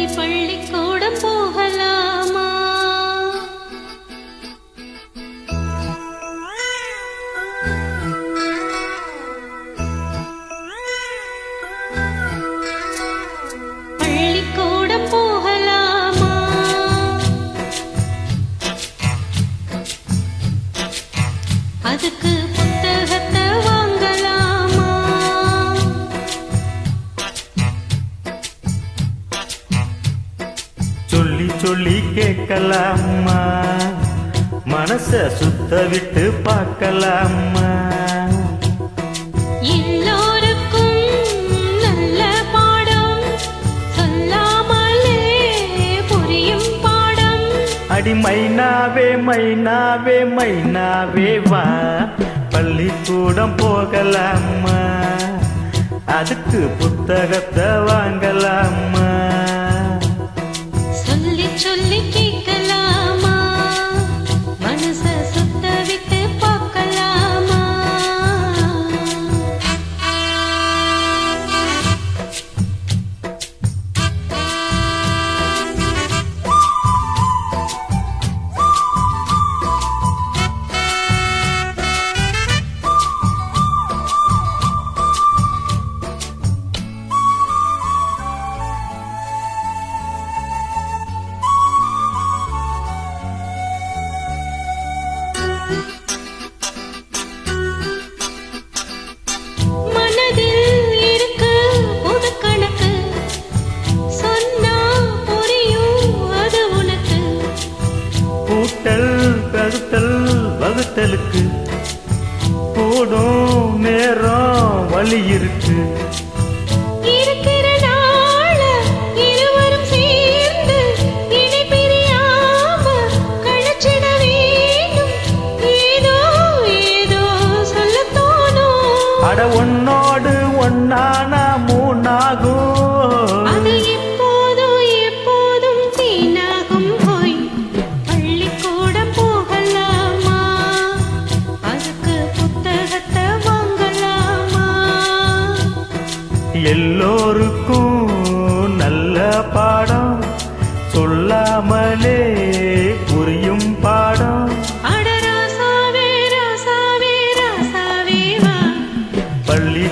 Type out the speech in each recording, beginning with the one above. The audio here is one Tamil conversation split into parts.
சரி பள்ளிக்கூடம் போகலாமா? பள்ளிக்கூடம் போகலாமா? அதுக்கு சொல்லி கேட்கலாமா? மனச சுத்த விட்டு பார்க்கலாமா அடி மைனாவே மைனாவே மைனாவே வா. பள்ளிக்கூடம் போகலாமா? அதுக்கு புத்தகத்தை வாங்கலாமா? சொல்லி ஏதோ ஏதோ சொல்லத் தோணும். அட ஒன்னோடு ஒன்னானா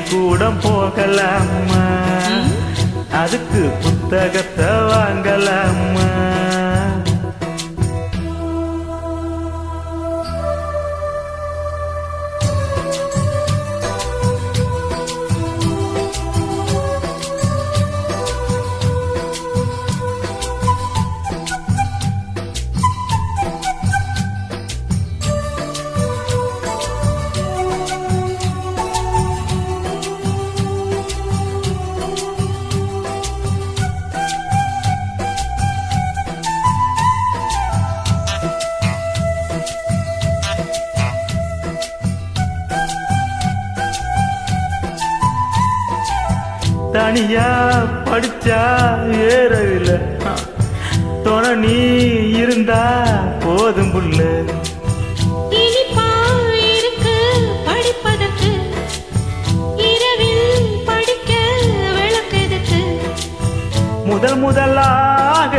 பள்ளிக்கூடம் போகலாமா? அதுக்கு புத்தகத்தை வாங்கலாமா? தனியா படிச்சா ஏறவில்ல. துணை நீ இருந்தா போதும் புள்ள. முதல் முதலாக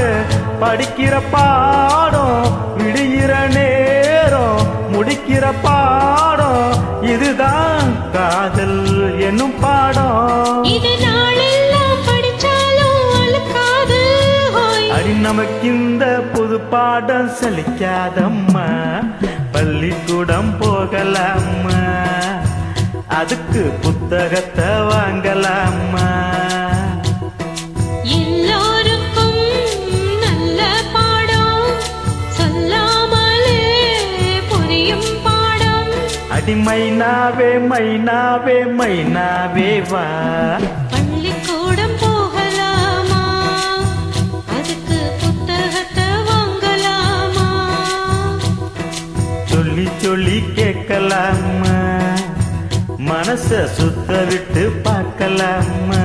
படிக்கிற பாடம் விடுகிற நேரம் முடிக்கிற பாடம் இதுதான் காதல் என்னும் பாடம். ஹோய் அடி நமக்கு இந்த புது பாடம் சலிக்காதம்மா பள்ளிக்கூடம் போகலாமா அதுக்கு புத்தகத்தை வாங்கலாமா எல்லோருக்கும் நல்ல பாடம். சொல்லாமலே புரியும் பாடம். அடி மைனாவே மைனாவே மைனாவே வா. சொல்லி கேட்கலாமா? மனச சுத்த விட்டு பார்க்கலாமா?